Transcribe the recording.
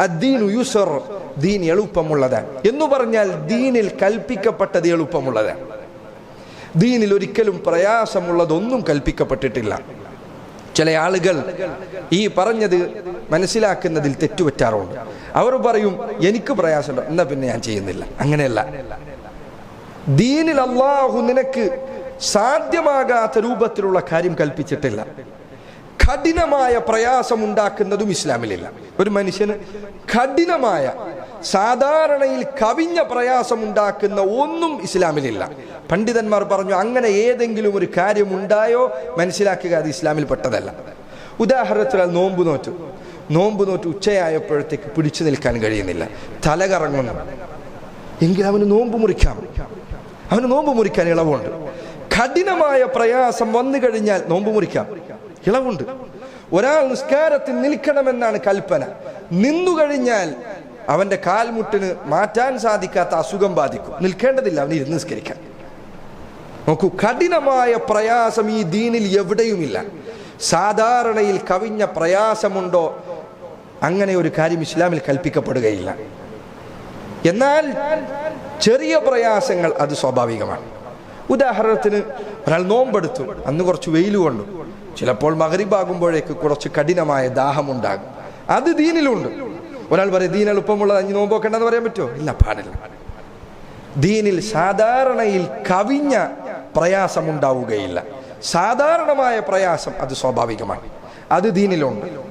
അദ്ദീനു user ദീൻ എളുപ്പമുള്ളതാണ്. എന്ന് പറഞ്ഞാൽ ദീനിൽ കൽപ്പിക്കപ്പെട്ടത് എളുപ്പമുള്ളതാണ്. ദീനിൽ ഒരിക്കലും പ്രയാസമുള്ളതൊന്നും കൽപ്പിക്കപ്പെട്ടിട്ടില്ല. ചില ആളുകൾ ഈ പറഞ്ഞത് മനസ്സിലാക്കുന്നതിൽ തെറ്റുപറ്റാറുണ്ട്. അവർ പറയും എനിക്ക് പ്രയാസമുണ്ട് എന്നാ പിന്നെ ഞാൻ ചെയ്യുന്നില്ല. അങ്ങനെയല്ല. ദീനിൽ അള്ളാഹു നിനക്ക് സാധ്യമാകാത്ത രൂപത്തിലുള്ള കാര്യം കൽപ്പിച്ചിട്ടില്ല. കഠിനമായ പ്രയാസം ഉണ്ടാക്കുന്നതും ഇസ്ലാമിലില്ല. ഒരു മനുഷ്യന് കഠിനമായ സാധാരണയിൽ കവിഞ്ഞ പ്രയാസം ഉണ്ടാക്കുന്ന ഒന്നും ഇസ്ലാമിലില്ല. പണ്ഡിതന്മാർ പറഞ്ഞു അങ്ങനെ ഏതെങ്കിലും ഒരു കാര്യം ഉണ്ടായോ മനസ്സിലാക്കുക അത് ഇസ്ലാമിൽ പെട്ടതല്ല. ഉദാഹരണത്തിന് നോമ്പ് നോറ്റു. നോമ്പ് നോറ്റ് ഉച്ചയായപ്പോഴത്തേക്ക് പിടിച്ചു നിൽക്കാൻ കഴിയുന്നില്ല. തല കറങ്ങുന്നു. എങ്കിൽ അവന് നോമ്പ് മുറിക്കാം. അവന് നോമ്പ് മുറിക്കാൻ ഇളവുണ്ട്. കഠിനമായ പ്രയാസം വന്നു കഴിഞ്ഞാൽ നോമ്പ് മുറിക്കാം. ഇളവുണ്ട്. ഒരാൾ നിസ്കാരത്തിൽ നിൽക്കണമെന്നാണ് കൽപ്പന. നിന്നു കഴിഞ്ഞാൽ അവന്റെ കാൽമുട്ടിന് മാറ്റാൻ സാധിക്കാത്ത അസുഖം ബാധിക്കും. നിൽക്കേണ്ടതില്ല അവന് ഇരുന്ന് നിസ്കരിക്കാൻ. നോക്കൂ കഠിനമായ പ്രയാസം ഈ ദീനിൽ എവിടെയുമില്ല. സാധാരണയിൽ കവിഞ്ഞ പ്രയാസമുണ്ടോ? അങ്ങനെ ഒരു കാര്യം ഇസ്ലാമിൽ കൽപ്പിക്കപ്പെടുകയില്ല. എന്നാൽ ചെറിയ പ്രയാസങ്ങൾ അത് സ്വാഭാവികമാണ്. ഉദാഹരണത്തിന് ഒരാൾ നോമ്പെടുത്തു. അന്ന് കുറച്ച് വെയിൽ കൊണ്ടു. ചിലപ്പോൾ മകരിബാകുമ്പോഴേക്ക് കുറച്ച് കഠിനമായ ദാഹമുണ്ടാകും. അത് ദീനിലുണ്ട്. ഒരാൾ പറയും ദീൻ എളുപ്പമുള്ളത് അഞ്ഞ് നോമ്പോക്കേണ്ടെന്ന് പറയാൻ പറ്റുമോ? ഇല്ല പാടില്ല. ദീനിൽ സാധാരണയിൽ കവിഞ്ഞ പ്രയാസമുണ്ടാവുകയില്ല സാധാരണമായ പ്രയാസം അത് സ്വാഭാവികമാണ്. അത് ദീനിലുണ്ട്.